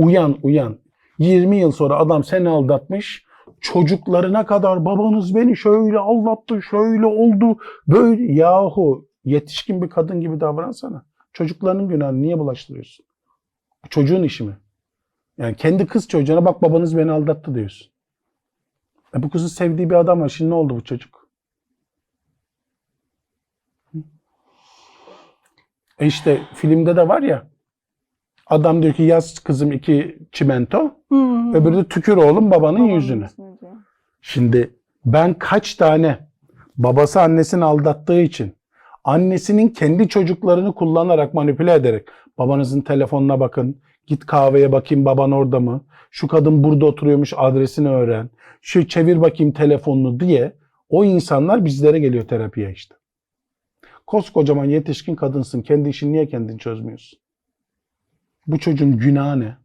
Uyan uyan. 20 yıl sonra adam seni aldatmış. Çocuklarına kadar babanız beni şöyle aldattı, şöyle oldu, böyle. Yahu yetişkin bir kadın gibi davransana. Çocuklarının günahını niye bulaştırıyorsun? Bu çocuğun işi mi? Yani kendi kız çocuğuna bak babanız beni aldattı diyorsun. E bu kızın sevdiği bir adam var. Şimdi ne oldu bu çocuk? E işte filmde de var ya adam diyor ki yaz kızım iki çimento Hmm. öbürü de tükür oğlum babanın Babamın yüzüne. diyor. Şimdi ben kaç tane babası annesini aldattığı için annesinin kendi çocuklarını kullanarak manipüle ederek babanızın telefonuna bakın, git kahveye bakayım baban orada mı? Şu kadın burada oturuyormuş adresini öğren. Şu çevir bakayım telefonunu diye o insanlar bizlere geliyor terapiye işte. Koskocaman yetişkin kadınsın. Kendi işini niye kendin çözmüyorsun? Bu çocuğun günahı ne?